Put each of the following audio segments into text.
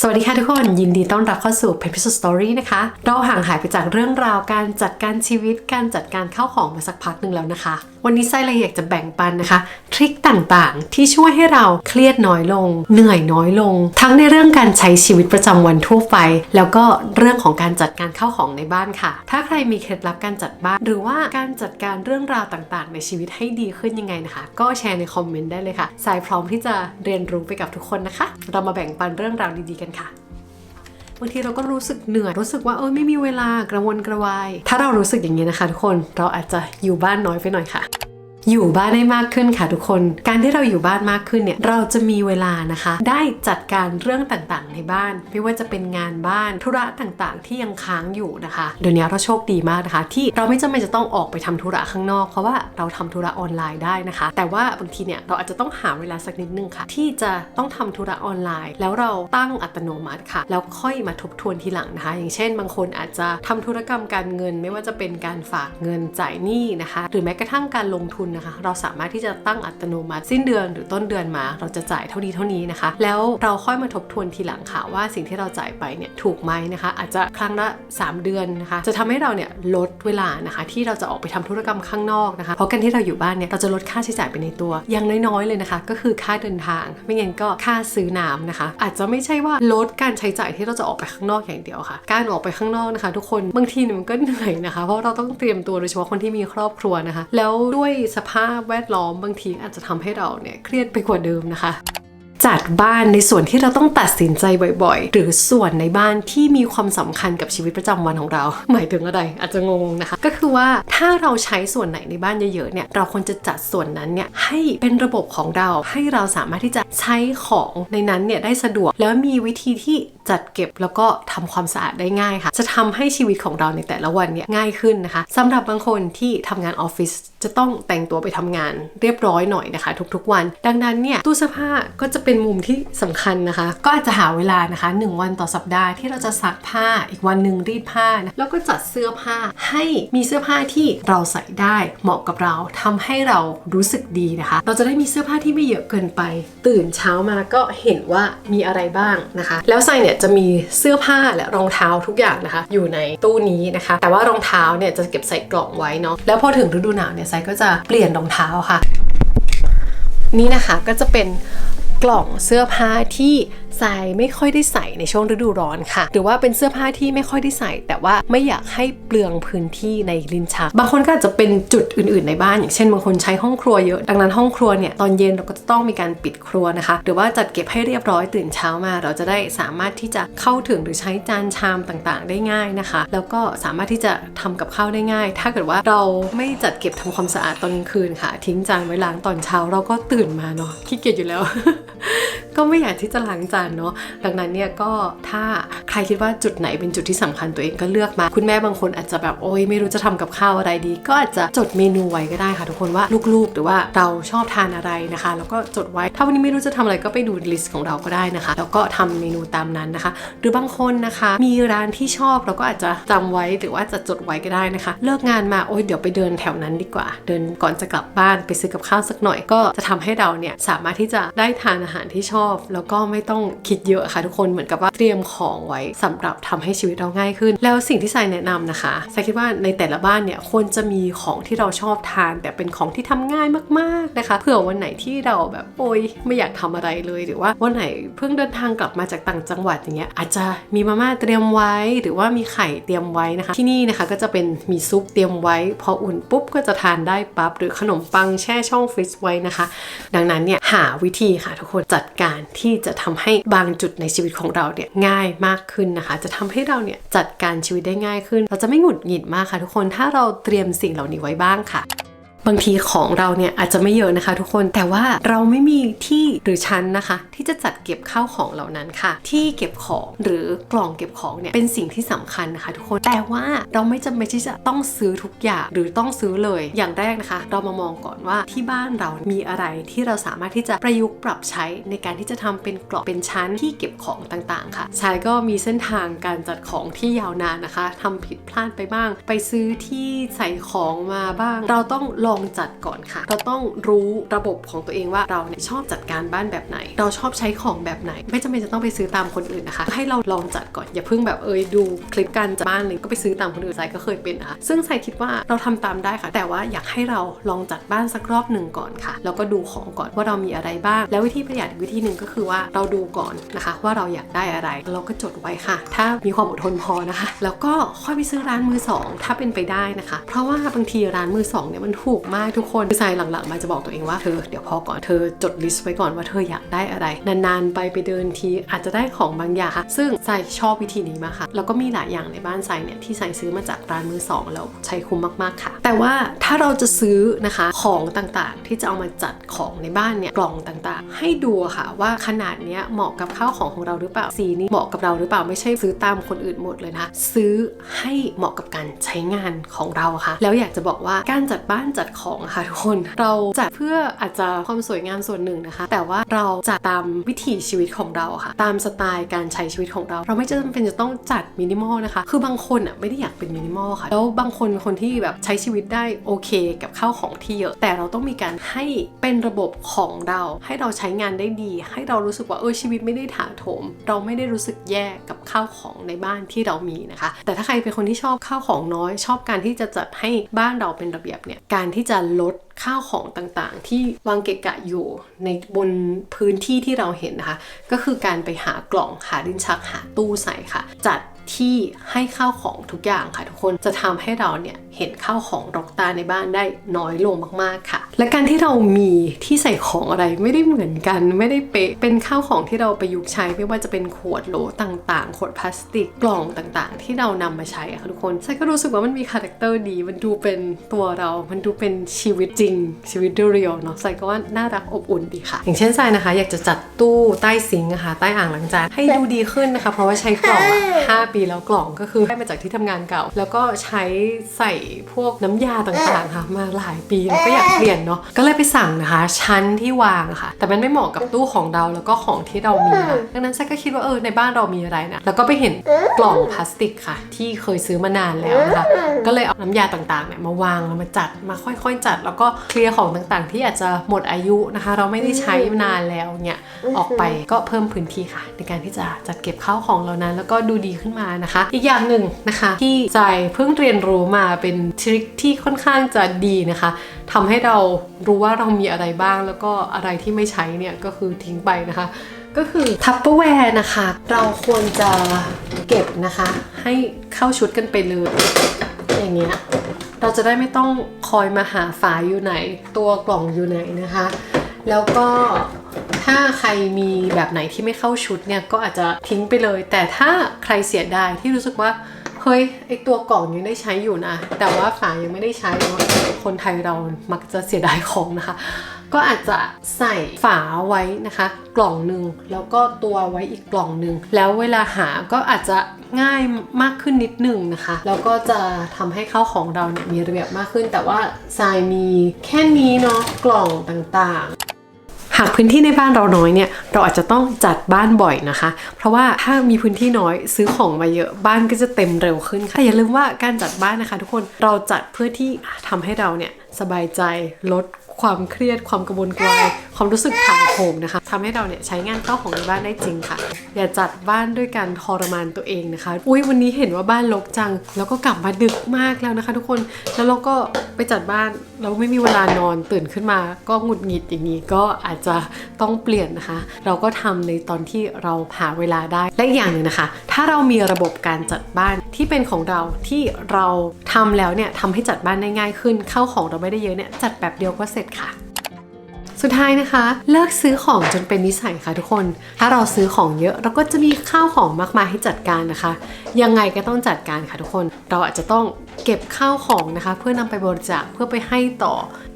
สวัสดีค่ะทุกคน ยินดีต้อนรับเข้าสู่ p a p e r Story นะคะ เราห่างหายไปจากเรื่องราวการจัดการชีวิตการจัดการเข้าของมาสักพักหนึ่งแล้วนะคะ วันนี้ไส้เลยอยากจะแบ่งปันนะคะ ทริคต่างๆ ที่ช่วยให้เราเครียดน้อยลง เหนื่อยน้อยลง ทั้งในเรื่องการใช้ชีวิตประจำวันทั่วไป แล้วก็เรื่องของการจัดการเข้าของในบ้านค่ะ ถ้าใครมีเคล็ดลับการจัดบ้าน หรือว่าการจัดการเรื่องราวต่างๆ ในชีวิตให้ดีขึ้นยังไงนะคะ ก็แชร์ในคอมเมนต์ได้เลยค่ะสายพร้อมที่จะเรียนรู้ไปกับทุกคนนะคะ เรามาแบ่งปันเรื่องราวดีๆกันค่ะบางทีเราก็รู้สึกเหนื่อยรู้สึกว่าเออไม่มีเวลากระวนกระวาย ถ้าเรารู้สึกอย่างนี้นะคะทุกคนเราอาจจะอยู่บ้านน้อยไปหน่อยค่ะ อยู่บ้านได้มากขึ้นค่ะทุกคน การที่เราอยู่บ้านมากขึ้นเนี่ยเราจะมีเวลานะคะ ได้จัดการเรื่องต่างๆ ในบ้าน ไม่ว่าจะเป็นงานบ้านธุระต่างๆ ที่ยังค้างอยู่นะคะเดี๋ยวนี้เราโชคดีมากนะคะ ที่เราไม่จำเป็นจะต้องออกไปทำธุระข้างนอก เพราะว่าเราทำธุระออนไลน์ได้นะคะ แต่ว่าบางทีเนี่ยเราอาจจะต้องหาเวลาสักนิดนึงค่ะ ที่จะต้องทำธุระออนไลน์ แล้วเราตั้งอัตโนมัติค่ะ แล้วค่อยมาทบทวนทีหลังนะคะ อย่างเช่น บางคนอาจจะทำธุรกรรมการเงิน ไม่ว่าจะเป็นการฝากเงินจ่ายหนี้นะคะ หรือแม้กระทั่งการลงทุนนะคะ เราสามารถที่จะตั้งอัตโนมัติสิ้นเดือนหรือต้นเดือนมา เราจะจ่ายเท่านี้เท่านี้นะคะ แล้วเราค่อยมาทบทวนทีหลังค่ะว่าสิ่งที่เราจ่ายไปเนี่ยถูกไหมนะคะ อาจจะครั้งละ 3 เดือนนะคะ จะทำให้เราเนี่ยลดเวลานะคะ ที่เราจะออกไปทำธุรกรรมข้างนอกนะคะ เพราะการที่เราอยู่บ้านเนี่ยเราจะลดค่าใช้จ่ายไปในตัวอย่างน้อยๆเลยนะคะ ก็คือค่าเดินทาง ไม่งั้นก็ค่าซื้อน้ำนะคะ อาจจะไม่ใช่ว่าลดการใช้จ่ายที่เราจะออกไปข้างนอกอย่างเดียวค่ะ การออกไปข้างนอกนะคะ ทุกคนบางทีมันก็เหนื่อยนะคะ เพราะเราต้องเตรียมตัวโดยเฉพาะคนที่มีครอบครัวนะคะ แล้วด้วยสสภาพแวดล้อมบางทีอาจจะทำให้เราเนี่ยเครียดไปกว่าเดิมนะคะ จัดบ้านในส่วนที่เราต้องตัดสินใจบ่อยๆ หรือส่วนในบ้านที่มีความสำคัญกับชีวิตประจำวันของเรา หมายถึงอะไร อาจจะงงนะคะ ก็คือว่าถ้าเราใช้ส่วนไหนในบ้านเยอะๆ เนี่ย เราควรจะจัดส่วนนั้นเนี่ยให้เป็นระบบของเรา ให้เราสามารถที่จะใช้ของในนั้นเนี่ยได้สะดวก แล้วมีวิธีที่จัดเก็บแล้วก็ทำความสะอาดได้ง่ายค่ะ จะทำให้ชีวิตของเราในแต่ละวันเนี่ยง่ายขึ้นนะคะสำหรับบางคนที่ทำงานออฟฟิศจะต้องแต่งตัวไปทำงานเรียบร้อยหน่อยนะคะ ทุกๆวัน ดังนั้นเนี่ยตู้เสื้อผ้าก็จะเป็นมุมที่สำคัญนะคะ ก็อาจจะหาเวลานะคะ 1 วันต่อสัปดาห์ที่เราจะซักผ้าอีกวันหนึ่งรีดผ้านะแล้วก็จัดเสื้อผ้าให้มีเสื้อผ้าที่เราใส่ได้เหมาะกับเราทำให้เรารู้สึกดีนะคะ เราจะได้มีเสื้อผ้าที่ไม่เยอะเกินไป ตื่นเช้ามาก็เห็นว่ามีอะไรบ้างนะคะ แล้วใส่เนี่ยจะมีเสื้อผ้าและรองเท้าทุกอย่างนะคะ อยู่ในตู้นี้นะคะ แต่ว่ารองเท้าเนี่ยจะเก็บใส่กล่องไว้เนาะแล้วพอถึงฤดูหนาวเนี่ยไซก็จะเปลี่ยนรองเท้าค่ะ นี่นะคะก็จะเป็น กล่องเสื้อผ้าที่ ทรายไม่ค่อยได้ใส่ในช่วงฤดูร้อนค่ะ หรือว่าเป็นเสื้อผ้าที่ไม่ค่อยได้ใส่ แต่ว่าไม่อยากให้เปลืองพื้นที่ในลิ้นชัก บางคนก็อาจจะเป็นจุดอื่น ๆในบ้าน อย่างเช่นบางคนใช้ห้องครัวเยอะ ดังนั้นห้องครัวเนี่ยตอนเย็นเราก็จะต้องมีการปิดครัวนะคะ หรือว่าจัดเก็บให้เรียบร้อยตื่นเช้ามา เราจะได้สามารถที่จะเข้าถึงหรือใช้จานชามต่างๆ ได้ง่ายนะคะ แล้วก็สามารถที่จะทำกับข้าวได้ง่าย ถ้าเกิดว่าเราไม่จัดเก็บทำความสะอาดตอนกลางคืนค่ะ ทิ้งจานไว้ล้างตอนเช้าเราก็ตื่นมาเนาะขี้เกียจอยู่แล้ว ก็ไม่อยากที่จะล้างจานเนาะดังนั้นเนี่ยก็ถ้าใครคิดว่าจุดไหนเป็นจุดที่สำคัญตัวเองก็เลือกมา คุณแม่บางคนอาจจะแบบโอ๊ยไม่รู้จะทำกับข้าวอะไรดี ก็อาจจะจดเมนูไว้ก็ได้ค่ะ ทุกคนว่าลูกๆ หรือว่าเราชอบทานอะไรนะคะ แล้วก็จดไว้ถ้าวันนี้ไม่รู้จะทำอะไรก็ไปดูลิสต์ของเราก็ได้นะคะ แล้วก็ทำเมนูตามนั้นนะคะ หรือบางคนนะคะ มีร้านที่ชอบเราก็อาจจะจำไว้หรือว่าจะจดไว้ก็ได้นะคะ เลิกงานมาโอ๊ยเดี๋ยวไปเดินแถวนั้นดีกว่า เดินก่อนจะกลับบ้านไปซื้อกับข้าวสักหน่อย ก็จะทำให้เราเนี่ยสามารถที่จะได้ทานอาหารที่ชอบแล้วก็ไม่ต้องคิดเยอะค่ะทุกคนเหมือนกับว่าเตรียมของไว้สำหรับทำให้ชีวิตเราง่ายขึ้น แล้วสิ่งที่ทรายแนะนำนะคะทรายคิดว่าในแต่ละบ้านเนี่ยควรจะมีของที่เราชอบทาน แต่เป็นของที่ทำง่ายมากๆนะคะเผื่อวันไหนที่เราแบบโอ๊ยไม่อยากทำอะไรเลยหรือว่าวันไหนเพิ่งเดินทางกลับมาจากต่างจังหวัดอย่างเงี้ยอาจจะมีมาม่าเตรียมไว้ หรือว่ามีไข่เตรียมไว้นะคะ ที่นี่นะคะก็จะเป็นมีซุปเตรียมไว้ พออุ่นปุ๊บก็จะทานได้ปั๊บหรือขนมปังแช่ช่องฟรีซไว้นะคะ ดังนั้นเนี่ยหาวิธีค่ะทุกคนจัดการที่จะทำให้บางจุดในชีวิตของเราเนี่ยง่ายมากขึ้นนะคะ จะทำให้เราเนี่ยจัดการชีวิตได้ง่ายขึ้น เราจะไม่หงุดหงิดมากค่ะทุกคนถ้าเราเตรียมสิ่งเหล่านี้ไว้บ้างค่ะ บางทีของเราเนี่ยอาจจะไม่เยอะนะคะ ทุกคนแต่ว่าเราไม่มีที่หรือชั้นนะคะ ที่จะจัดเก็บข้าวของเหล่านั้นค่ะ ที่เก็บของหรือกล่องเก็บของเนี่ยเป็นสิ่งที่สำคัญนะคะ ทุกคนแต่ว่าเราไม่จำเป็นที่จะต้องซื้อทุกอย่างหรือต้องซื้อเลยอย่างแรกนะคะ เรามามองก่อนว่าที่บ้านเรามีอะไรที่เราสามารถที่จะประยุกต์ปรับใช้ในการที่จะทำเป็นกล่องเป็นชั้นที่เก็บของต่างๆ ค่ะชายก็มีเส้นทางการจัดของที่ยาวนานนะคะทำผิดพลาดไปบ้าง ไปซื้อที่ใส่ของมาบ้าง เราต้องลององจัดก่อนค่ะ เราต้องรู้ระบบของตัวเองว่าเราเนี่ยชอบจัดการบ้านแบบไหน เราชอบใช้ของแบบไหน ไม่จำเป็นจะต้องไปซื้อตามคนอื่นนะคะ ให้เราลองจัดก่อนอย่าเพิ่งแบบเอยดูคลิปการจัดบ้านเลยก็ไปซื้อตามคนอื่นใส่ก็เคยเป็นนะคะซึ่งใส่คิดว่าเราทำตามได้ค่ะ แต่ว่าอยากให้เราลองจัดบ้านสักรอบหนึ่งก่อนค่ะ แล้วก็ดูของก่อนว่าเรามีอะไรบ้าง แล้ววิธีประหยัดวิธีหนึ่งก็คือว่าเราดูก่อนนะคะ ว่าเราอยากได้อะไรเราก็จดไว้ค่ะ ถ้ามีความอดทนพอนะคะ แล้วก็ค่อยไปซื้อร้านมือสองถ้าเป็นไปได้นะคะ เพราะว่าบางทีร้านมือสองเนี่ยมันถูกมากทุกคนคือใส่หลังๆมาจะบอกตัวเองว่าเธอเดี๋ยวพอก่อนเธอจดลิสต์ไว้ก่อนว่าเธออยากได้อะไรนานๆไปไปเดินทีอาจจะได้ของบางอย่างค่ะซึ่งใส่ชอบวิธีนี้มากค่ะ แล้วก็มีหลายอย่างในบ้านใส่เนี่ยที่ใส่ซื้อมาจากร้านมือสองแล้วใช้คุ้มมากๆค่ะ แต่ว่าถ้าเราจะซื้อนะคะของต่างๆ ที่จะเอามาจัดของในบ้านเนี่ยกล่องต่างๆ ให้ดูค่ะว่าขนาดเนี้ยเหมาะกับข้าวของของเราหรือเปล่าสีนี้เหมาะกับเราหรือเปล่าไม่ใช่ซื้อตามคนอื่นหมดเลยนะคะซื้อให้เหมาะกับการใช้งานของเราค่ะ แล้วอยากจะบอกว่าการจัดบ้านจัดของค่ะทุกคน เราจัดเพื่ออาจจะความสวยงามส่วนหนึ่งนะคะ แต่ว่าเราจัดตามวิถีชีวิตของเราค่ะ ตามสไตล์การใช้ชีวิตของเรา เราไม่จำเป็นจะต้องจัดมินิมอลนะคะ คือบางคนอะไม่ได้อยากเป็นมินิมอลค่ะ แล้วบางคนเป็นคนที่แบบใช้ชีวิตได้โอเคกับข้าวของที่เยอะ แต่เราต้องมีการให้เป็นระบบของเรา ให้เราใช้งานได้ดี ให้เรารู้สึกว่าเออชีวิตไม่ได้ถาโถม เราไม่ได้รู้สึกแย่กับข้าวของในบ้านที่เรามีนะคะ แต่ถ้าใครเป็นคนที่ชอบข้าวของน้อย ชอบการที่จะจัดให้บ้านเราเป็นระเบียบเนี่ยการที่จะลด ข้าวของต่างๆ ที่วางเกะกะอยู่ในบนพื้นที่ที่เราเห็นนะคะ ก็คือการไปหากล่องหาลิ้นชักหาตู้ใส่ค่ะ จัดที่ให้ข้าวของทุกอย่างค่ะทุกคนจะทำให้เราเนี่ยเห็นข้าวของรกตาในบ้านได้น้อยลงมากๆค่ะ และการที่เรามีที่ใส่ของอะไรไม่ได้เหมือนกันไม่ได้เป๊ะเป็นข้าวของที่เราประยุกต์ใช้ ไม่ว่าจะเป็นขวดโหลต่างๆ ขวดพลาสติกกล่องต่างๆ ที่เรานำมาใช้ค่ะทุกคนใช่ก็รู้สึกว่ามันมีคาแรคเตอร์ดีมันดูเป็นตัวเรา มันดูเป็นชีวิตจริงชีวิตเรียลเนาะใส่ก็ว่าน่ารักอบอุ่นดีค่ะ อย่างเช่นใส่นะคะ อยากจะจัดตู้ใต้ซิงค์นะคะใต้อ่างล้างจานให้ดูดีขึ้นนะคะ เพราะว่าใช้กล่องอะห้าปีแล้วกล่องก็คือได้มาจากที่ทำงานเก่า แล้วก็ใช้ใส่พวกน้ำยาต่างๆค่ะ มาหลายปีแล้วก็อยากเปลี่ยนเนาะก็เลยไปสั่งนะคะ ชั้นที่วางอะค่ะ แต่มันไม่เหมาะกับตู้ของเราแล้วก็ของที่เรามีนะดังนั้นไซก็คิดว่าเออในบ้านเรามีอะไรนะแล้วก็ไปเห็นกล่องพลาสติกค่ะ ที่เคยซื้อมานานแล้วนะคะก็เลยเอาน้ำยาต่างๆเนี่ยมาวางแล้วมาจัดมาค่อยๆจัด แล้วก็เคลียร์ของต่างๆ ที่อาจจะหมดอายุนะคะ เราไม่ได้ใช้นานแล้วเนี่ยออกไปก็เพิ่มพื้นที่ค่ะ ในการที่จะจัดเก็บข้าวของเรานั้น แล้วก็ดูดีขึ้นมานะคะ อีกอย่างหนึ่งนะคะที่ใจเพิ่งเรียนรู้มาเป็นทริคที่ค่อนข้างจะดีนะคะทำให้เรารู้ว่าเรามีอะไรบ้าง แล้วก็อะไรที่ไม่ใช้เนี่ยก็คือทิ้งไปนะคะ ก็คือทัพเปอร์แวร์นะคะ เราควรจะเก็บนะคะ ให้เข้าชุดกันไปเลยอย่างเงี้ย เราจะได้ไม่ต้องคอยมาหาฝาอยู่ไหน ตัวกล่องอยู่ไหนนะคะ แล้วก็ถ้าใครมีแบบไหนที่ไม่เข้าชุดเนี่ยก็อาจจะทิ้งไปเลย แต่ถ้าใครเสียดายที่รู้สึกว่าเฮ้ยไอตัวกล่องยังได้ใช้อยู่นะ แต่ว่าฝายังไม่ได้ใช้เนาะคนไทยเรามักจะเสียดายของนะคะ ก็อาจจะใส่ฝาไว้นะคะ กล่องหนึ่งแล้วก็ตัวไว้อีกกล่องหนึ่งแล้วเวลาหาก็อาจจะง่ายมากขึ้นนิดหนึ่งนะคะ แล้วก็จะทำให้ข้าวของเราเนี่ยมีระเบียบมากขึ้น แต่ว่าทรายมีแค่นี้เนาะกล่องต่างๆหากพื้นที่ในบ้านเราน้อยเนี่ยเราอาจจะต้องจัดบ้านบ่อยนะคะ เพราะว่าถ้ามีพื้นที่น้อยซื้อของมาเยอะบ้านก็จะเต็มเร็วขึ้นค่ะแต่อย่าลืมว่าการจัดบ้านนะคะ ทุกคนเราจัดเพื่อที่ทำให้เราเนี่ยสบายใจลด ความเครียดความกระวนกระวายความรู้สึกถาโถมนะคะทำให้เราเนี่ยใช้งานเข้าของในบ้านได้จริงค่ะ อย่าจัดบ้านด้วยการทรมานตัวเองนะคะ อุ้ยวันนี้เห็นว่าบ้านรกจัง แล้วก็กลับมาดึกมากแล้วนะคะ ทุกคนแล้วเราก็ไปจัดบ้านเราไม่มีเวลานอนตื่นขึ้นมา ก็หงุดหงิดอย่างนี้ก็อาจจะต้องเปลี่ยนนะคะ เราก็ทำในตอนที่เราหาเวลาได้และอีกอย่างหนึ่งนะคะ ถ้าเรามีระบบการจัดบ้านที่เป็นของเราที่เราทำแล้วเนี่ยทำให้จัดบ้านได้ง่ายขึ้นเข้าของเราไม่ได้เยอะเนี่ยจัดแบบเดียวก็เสร็จค่ะ สุดท้ายนะคะ เลิกซื้อของจนเป็นนิสัยค่ะทุกคน ถ้าเราซื้อของเยอะเราก็จะมีข้าวของมากมายให้จัดการนะคะ ยังไงก็ต้องจัดการค่ะทุกคน เราอาจจะต้องเก็บข้าวของนะคะ เพื่อนำไปบริจาคเพื่อไปให้ต่อ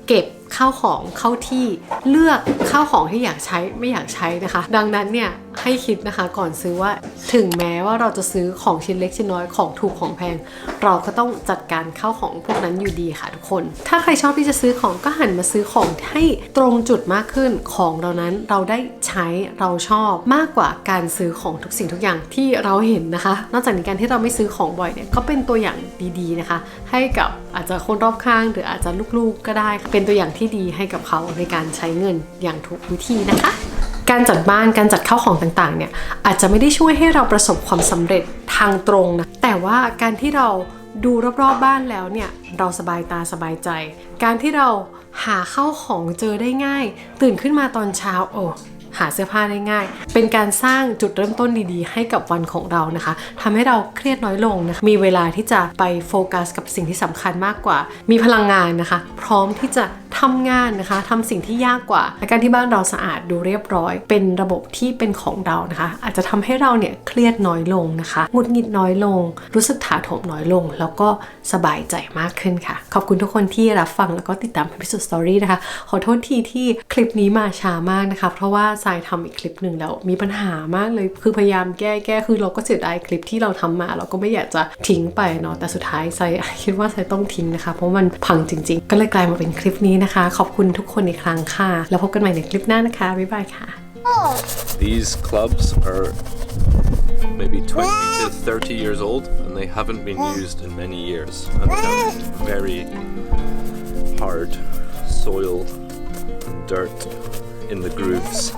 เก็บข้าวของเข้าที่เลือกข้าวของที่อยากใช้ไม่อยากใช้นะคะ ดังนั้นเนี่ย ให้คิดนะคะก่อนซื้อว่าถึงแม้ว่าเราจะซื้อของชิ้นเล็กชิ้นน้อยของถูกของแพง เราก็ต้องจัดการเข้าของพวกนั้นอยู่ดีค่ะทุกคน ถ้าใครชอบที่จะซื้อของก็หันมาซื้อของให้ตรงจุดมากขึ้นของเรานั้นเราได้ใช้เราชอบมากกว่าการซื้อของทุกสิ่งทุกอย่างที่เราเห็นนะคะ นอกจากนี้การที่เราไม่ซื้อของบ่อยเนี่ยก็เป็นตัวอย่างดีๆนะคะ ให้กับอาจจะคนรอบข้าง หรืออาจจะลูกๆก็ได้ เป็นตัวอย่างที่ดีให้กับเขาในการใช้เงินอย่างถูกวิธีนะคะ การจัดบ้านการจัดข้าวของต่างๆเนี่ยอาจจะไม่ได้ช่วยให้เราประสบความสำเร็จทางตรงนะแต่ว่าการที่เราดูรอบๆบ้านแล้วเนี่ยเราสบายตาสบายใจ การที่เราหาข้าวของเจอได้ง่าย ตื่นขึ้นมาตอนเช้าโอ้หาเสื้อผ้าได้ง่าย เป็นการสร้างจุดเริ่มต้นดีๆ ให้กับวันของเรานะคะทำให้เราเครียดน้อยลงนะคะ มีเวลาที่จะไปโฟกัสกับสิ่งที่สำคัญมากกว่า มีพลังงานนะคะ พร้อมที่จะทำงานนะคะทำสิ่งที่ยากกว่าและการที่บ้านเราสะอาดดูเรียบร้อย เป็นระบบที่เป็นของเรานะคะ อาจจะทำให้เราเนี่ยเครียดน้อยลงนะคะหงุดหงิดน้อยลง รู้สึกถาโถมน้อยลง แล้วก็สบายใจมากขึ้นค่ะ ขอบคุณทุกคนที่รับฟังแล้วก็ติดตามพิสุดสตอรี่นะคะ ขอโทษทีที่คลิปนี้มาช้ามากนะคะ เพราะว่าทรายทำอีกคลิปหนึ่งแล้วมีปัญหามากเลย คือพยายามแก้แก้คือเราก็เสียดายคลิปที่เราทำมา เราก็ไม่อยากจะทิ้งไปเนาะแต่สุดท้ายทรายคิดว่าทรายต้องทิ้งนะคะ เพราะมันพังจริง ๆ ก็เลยกลายมาเป็นคลิปนี้นะคะ ขอบคุณทุกคนอีกครั้งค่ะ แล้วพบกันใหม่ในคลิปหน้านะคะ บ๊ายบายค่ะ These clubs are maybe 20 to 30 years old and they haven't been used in many years. And they have very hard soil and dirt in the grooves.